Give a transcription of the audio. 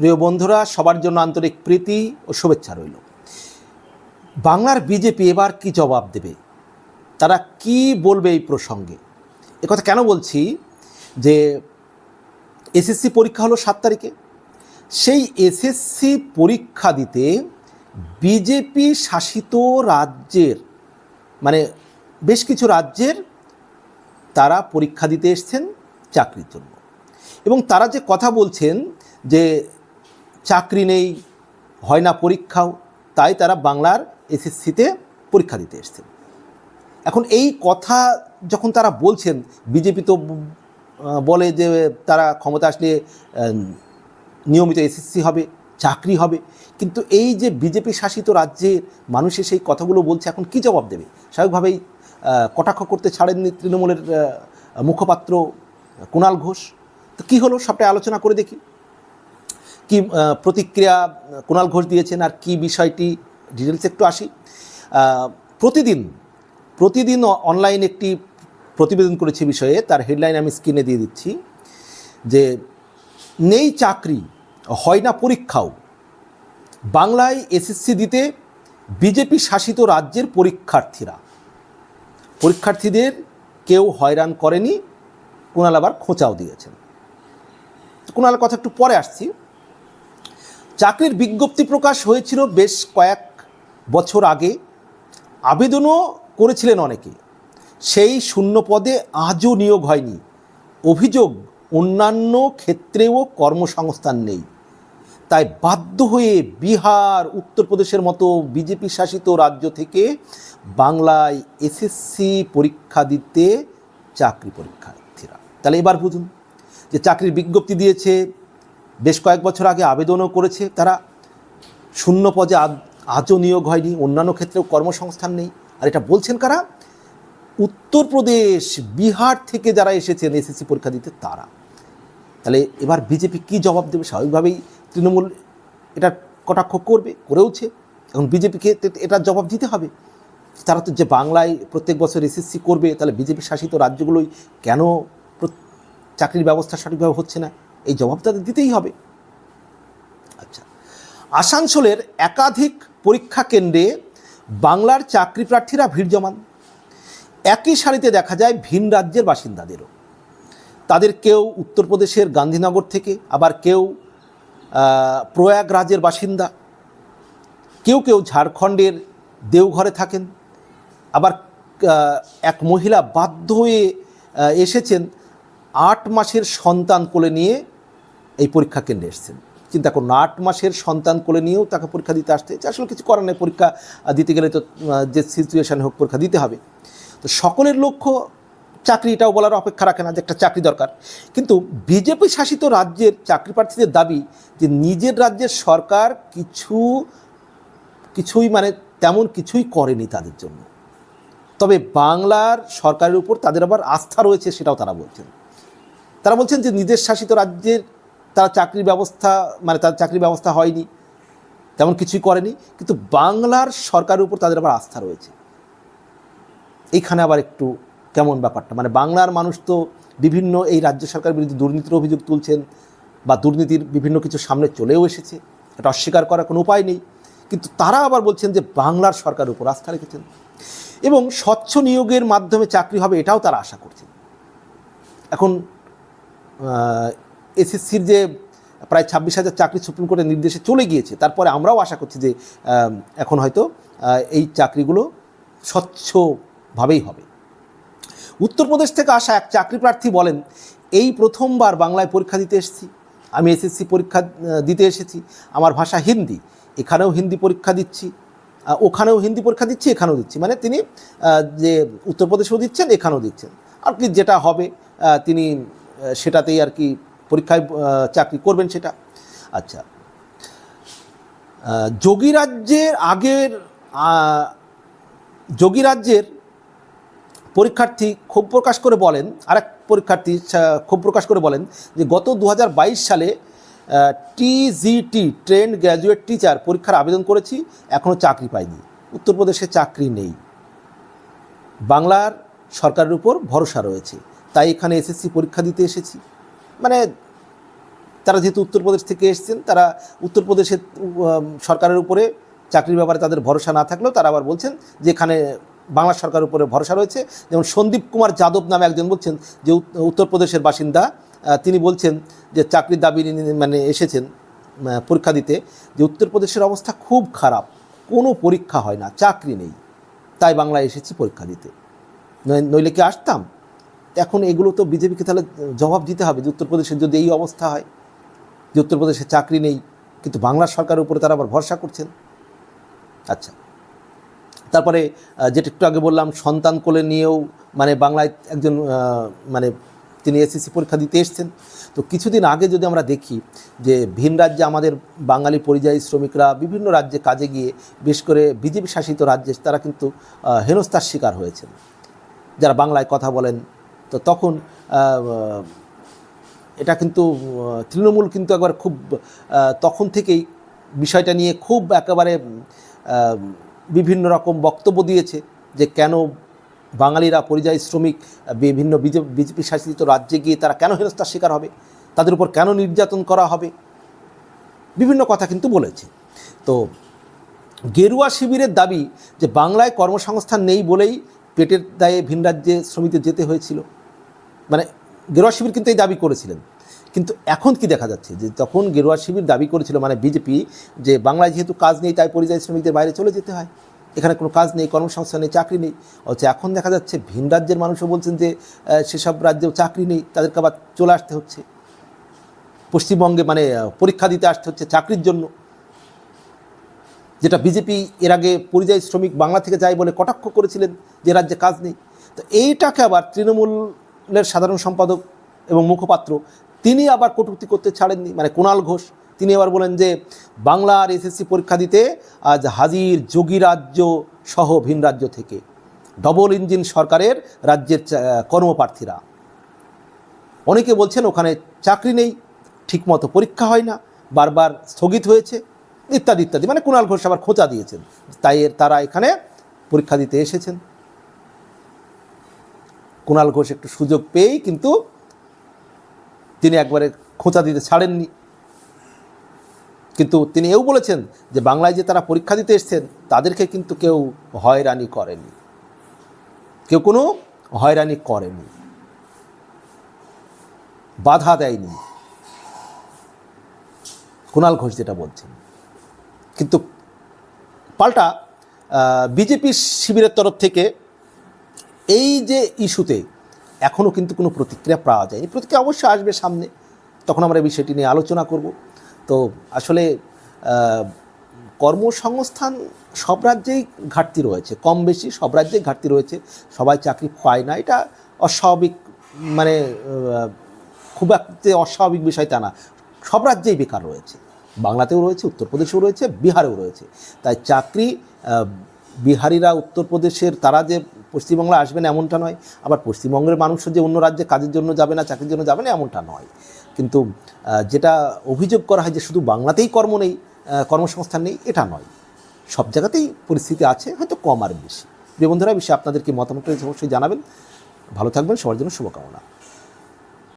প্রিয় বন্ধুরা, সবার জন্য আন্তরিক প্রীতি ও শুভেচ্ছা রইল। বাংলার বিজেপি এবার কি জবাব দেবে? তারা কি বলবে এই প্রসঙ্গে? কথা কেন বলছি? যে এসএসসি পরীক্ষা হলো সাত তারিখে। সেই এসএসসি পরীক্ষা দিতে বিজেপি শাসিত রাজ্যের মানে বেশ কিছু রাজ্যের তারা পরীক্ষা দিতে এসছেন চাকরির জন্য। এবং তারা যে কথা বলছেন যে চাকরি নেই, হয় না পরীক্ষাও, তাই তারা বাংলার এসএসসিতে পরীক্ষা দিতে এসছেন। এখন এই কথা যখন তারা বলছেন, বিজেপি তো বলে যে তারা ক্ষমতা আসলে নিয়মিত এসএসসি হবে, চাকরি হবে, কিন্তু এই যে বিজেপি শাসিত রাজ্যের মানুষের সেই কথাগুলো বলছে, এখন কি জবাব দেবে? স্বাভাবিকভাবেই কটাক্ষ করতে ছাড়েননি তৃণমূলের মুখপাত্র কুণাল ঘোষ। তো কী হলো? সবটাই আলোচনা করে দেখি। কি প্রতিক্রিয়া কুণাল ঘোষ দিয়েছেন আর কি বিষয়টি ডিটেলস একটু আসি। প্রতিদিন প্রতিদিন অনলাইন একটি প্রতিবেদন করেছে বিষয়ে, তার হেডলাইন আমি স্ক্রিনে দিয়ে দিচ্ছি, যে নেই চাকরি, হয় না পরীক্ষাও। বাংলায় এসএসসি দিতে বিজেপি শাসিত রাজ্যের পরীক্ষার্থীরা। পরীক্ষার্থীদের কেউ হয়রান করেনি কুণাল আবার খোঁচাও দিয়েছেন। কুণালের কথা একটু পরে আসছি। চাকরির বিজ্ঞপ্তি প্রকাশ হয়েছিল বেশ কয়েক বছর আগে। আবেদনও করেছিলেন অনেকে। সেই শূন্য পদে আজও নিয়োগ হয়নি। অভিযোগ, অন্যান্য ক্ষেত্রেও কর্মসংস্থান নেই। তাই বাধ্য হয়ে বিহার, উত্তরপ্রদেশের মতো বিজেপি শাসিত রাজ্য থেকে বাংলায় এসএসসি পরীক্ষা দিতে চাকরি পরীক্ষার্থীরা। তাহলে এবার বুঝুন যে চাকরির বিজ্ঞপ্তি দিয়েছে বেশ কয়েক বছর আগে আবেদনও করেছে। তারা শূন্য পদে আজ- আজও নিয়োগ হয়নি, অন্যান্য ক্ষেত্রেও কর্মসংস্থান নেই। আর এটা বলছেন কারা? উত্তরপ্রদেশ, বিহার থেকে যারা এসেছেন এসএসসি পরীক্ষা দিতে, তারা। তাহলে এবার বিজেপি কি জবাব দেবে? স্বাভাবিকভাবেই তৃণমূল এটা কটাক্ষ করবে, করেওছে। এখন বিজেপিকে এটার জবাব দিতে হবে। তারা তো যে বাংলায় প্রত্যেক বছর এসএসসি করবে, তাহলে বিজেপি শাসিত রাজ্যগুলোই কেন চাকরির ব্যবস্থা সঠিকভাবে হচ্ছে না? এই জবাব তাদের দিতেই হবে। আচ্ছা আসানসোলের একাধিক পরীক্ষা কেন্দ্রে বাংলার চাকরি প্রার্থীরা ভিড় জমান। একই সারিতে দেখা যায় ভিন রাজ্যের বাসিন্দাদেরও। তাদের কেউ উত্তরপ্রদেশের গান্ধীনগর থেকে, আবার কেউ প্রয়াগরাজের বাসিন্দা। কেউ কেউ ঝাড়খণ্ডের দেওঘরে থাকেন। আবার এক মহিলা বাধ্য হয়ে এসেছেন আট মাসের সন্তান কোলে নিয়ে এই পরীক্ষা কেন্দ্রে এসেছেন। চিন্তা করুন আট মাসের সন্তান কোলে নিয়েও তাকে পরীক্ষা দিতে আসতে। আসলে কিছু করার নেই, পরীক্ষা দিতে গেলে তো যে সিচুয়েশানে হোক, পরীক্ষা দিতে হবে। তো সকলের লক্ষ্য চাকরি এটাও বলার অপেক্ষা রাখে না যে একটা চাকরি দরকার। কিন্তু বিজেপি শাসিত রাজ্যের চাকরি প্রার্থীদের দাবি যে নিজের রাজ্যের সরকার কিছু, কিছুই মানে তেমন কিছুই করেনি তাদের জন্য। তবে বাংলার সরকারের উপর তাদের আবার আস্থা রয়েছে সেটাও তারা বলছেন। তারা বলছেন যে নিজের শাসিত রাজ্যের তারা চাকরির ব্যবস্থা মানে তার চাকরির ব্যবস্থা হয়নি, তেমন কিছুই করেনি, কিন্তু বাংলার সরকারের উপর তাদের আবার আস্থা রয়েছে। এইখানে আবার একটু কেমন ব্যাপারটা? মানে বাংলার মানুষ তো বিভিন্ন এই রাজ্য সরকারের বিরুদ্ধে দুর্নীতির অভিযোগ তুলছেন বা দুর্নীতির বিভিন্ন কিছু সামনে চলেও এসেছে, এটা অস্বীকার করার কোনো উপায় নেই, কিন্তু তারা আবার বলছেন যে বাংলার সরকারের উপর আস্থা রেখেছেন। এবং স্বচ্ছ নিয়োগের মাধ্যমে চাকরি হবে এটাও তারা আশা করছেন। এখন এসএসসির যে প্রায় ছাব্বিশ হাজার চাকরি সুপ্রিম কোর্টের নির্দেশে চলে গিয়েছে, তারপরে আমরাও আশা করছি যে এখন হয়তো এই চাকরিগুলো স্বচ্ছভাবেই হবে। উত্তরপ্রদেশ থেকে আসা এক চাকরি প্রার্থী বলেন, এই প্রথমবার বাংলায় পরীক্ষা দিতে এসেছি। আমি এসএসসি পরীক্ষা দিতে এসেছি। আমার ভাষা হিন্দি। এখানেও হিন্দি পরীক্ষা দিচ্ছি। ওখানেও হিন্দি পরীক্ষা দিচ্ছি, এখানেও দিচ্ছি। মানে তিনি যে উত্তরপ্রদেশেও দিচ্ছেন, এখানেও দিচ্ছেন। আর কি যেটা হবে তিনি সেটাতেই আর কি পরীক্ষায় চাকরি করবেন সেটা। আচ্ছা। যোগী রাজ্যের আগের যোগী রাজ্যের পরীক্ষার্থী ক্ষোভ প্রকাশ করে বলেন, আরেক পরীক্ষার্থী ক্ষোভ প্রকাশ করে বলেন যে গত দু হাজার বাইশ সালে টিজিটি ট্রেন্ড গ্র্যাজুয়েট টিচার পরীক্ষার আবেদন করেছি এখনও চাকরি পাইনি। উত্তরপ্রদেশে চাকরি নেই। বাংলার সরকারের উপর ভরসা রয়েছে। তাই এখানে এসএসসি পরীক্ষা দিতে এসেছি। মানে তারা যেহেতু উত্তরপ্রদেশ থেকে এসেছেন, তারা উত্তরপ্রদেশের সরকারের উপরে চাকরির ব্যাপারে তাদের ভরসা না থাকলেও তারা আবার বলছেন যে এখানে বাংলা সরকারের উপরে ভরসা রয়েছে। যেমন সন্দীপ কুমার যাদব নামে একজন বলছেন যে উত- উত্তরপ্রদেশের বাসিন্দা তিনি বলছেন যে চাকরির দাবি মানে এসেছেন পরীক্ষা দিতে যে উত্তরপ্রদেশের অবস্থা খুব খারাপ, কোনো পরীক্ষা হয় না, চাকরি নেই, তাই বাংলায় এসেছি পরীক্ষা দিতে। নইলে কি আসতাম? এখন এগুলো তো বিজেপিকে তাহলে জবাব দিতে হবে যে উত্তরপ্রদেশের যদি এই অবস্থা হয়, যে উত্তরপ্রদেশে চাকরি নেই, কিন্তু বাংলা সরকারের উপরে তারা আবার ভরসা করছেন। আচ্ছা। তারপরে যেটা একটু আগে বললাম, সন্তান কোলে নিয়েও মানে বাংলায় একজন মানে তিনি এসএসসি পরীক্ষা দিতে এসছেন। তো কিছুদিন আগে যদি আমরা দেখি যে ভিন রাজ্যে আমাদের বাঙালি পরিযায়ী শ্রমিকরা বিভিন্ন রাজ্যে কাজে গিয়ে, বিশেষ করে বিজেপি শাসিত রাজ্যে, তারা কিন্তু হেনস্থার শিকার হয়েছেন। যারা বাংলায় কথা বলেন তো তখন এটা কিন্তু তৃণমূল কিন্তু একবার খুব তখন থেকেই বিষয়টা নিয়ে খুব একেবারে বিভিন্ন রকম বক্তব্য দিয়েছে যে কেন বাঙালিরা পরিযায়ী শ্রমিক বিভিন্ন বিজেপি শাসিত রাজ্যে গিয়ে তারা কেন হেনস্থার শিকার হবে? তাদের উপর কেন নির্যাতন করা হবে? বিভিন্ন কথা কিন্তু বলেছে। তো গেরুয়া শিবিরের দাবি যে বাংলায় কর্মসংস্থান নেই বলেই পেটের দায়ে ভিন রাজ্যে শ্রমিকদের যেতে হয়েছিল। মানে গেরুয়া শিবির কিন্তু এই দাবি করেছিলেন। কিন্তু এখন কি দেখা যাচ্ছে? যে তখন গেরুয়া শিবির দাবি করেছিল মানে বিজেপি যে বাংলায় যেহেতু কাজ নেই, তাই পরিযায়ী শ্রমিকদের বাইরে চলে যেতে হয়। এখানে কোনো কাজ নেই, কর্মসংস্থান নেই, চাকরি নেই। অথচ এখন দেখা যাচ্ছে ভিন রাজ্যের মানুষও বলছেন যে সেসব রাজ্যেও চাকরি নেই, তাদেরকে আবার চলে আসতে হচ্ছে। পশ্চিমবঙ্গে মানে পরীক্ষা দিতে আসতে হচ্ছে চাকরির জন্য। যেটা বিজেপি এর আগে পরিযায়ী শ্রমিক বাংলা থেকে যায় বলে কটাক্ষ করেছিলেন যে রাজ্যে কাজ নেই। তো এইটাকে আবার তৃণমূলের সাধারণ সম্পাদক এবং মুখপাত্র, তিনি আবার কটূক্তি করতে ছাড়েননি। মানে কুণাল ঘোষ, তিনি আবার বলেন যে বাংলার এসএসসি পরীক্ষা দিতে আজ হাজির যোগী রাজ্য সহ ভিন রাজ্য থেকে। ডবল ইঞ্জিন সরকারের রাজ্যের কর্মপ্রার্থীরা। অনেকে বলছেন ওখানে চাকরি নেই, ঠিকমতো পরীক্ষা হয় না, বারবার স্থগিত হয়েছে, ইত্যাদি ইত্যাদি। মানে কুণাল ঘোষ আবার খোঁচা দিয়েছেন। তাই তারা এখানে পরীক্ষা দিতে এসেছেন। কুণাল ঘোষ একটু সুযোগ পেয়েই কিন্তু তিনি একবারে খোঁচা দিতে ছাড়েননি। কিন্তু তিনি এও বলেছেন যে বাংলায় যে তারা পরীক্ষা দিতে এসছেন, তাদেরকে কিন্তু কেউ হয়রানি করেনি। কেউ কোনো হয়রানি করেনি। বাধা দেয়নি। কুণাল ঘোষ যেটা বলছেন। কিন্তু পাল্টা বিজেপি শিবিরের তরফ থেকে এই যে ইস্যুতে এখনও কিন্তু কোনো প্রতিক্রিয়া পাওয়া যায়নি। প্রতিক্রিয়া অবশ্যই আসবে সামনে। তখন আমরা বিষয়টি নিয়ে আলোচনা করব। তো আসলে কর্মসংস্থান সব রাজ্যেই ঘাটতি রয়েছে। কম বেশি সব রাজ্যেই ঘাটতি রয়েছে। সবাই চাকরি পায় না। এটা অস্বাভাবিক মানে খুব একটা অস্বাভাবিক বিষয় তা না। সব রাজ্যেই বেকার রয়েছে। বাংলাতেও রয়েছে, উত্তরপ্রদেশেও রয়েছে, বিহারেও রয়েছে। তাই চাকরি বিহারিরা, উত্তরপ্রদেশের তারা যে পশ্চিমবাংলা আসবেন এমনটা নয়, আবার পশ্চিমবঙ্গের মানুষও যে অন্য রাজ্যে কাজের জন্য যাবে না, চাকরির জন্য যাবে না এমনটা নয়। কিন্তু যেটা অভিযোগ করা হয় যে শুধু বাংলাতেই কর্ম নেই কর্মসংস্থান নেই, এটা নয়। সব জায়গাতেই পরিস্থিতি আছে, হয়তো কম আর বেশি। বন্ধুরা বিষয়ে আপনাদের কি মতামত অবশ্যই জানাবেন। ভালো থাকবেন, সবার জন্য শুভকামনা।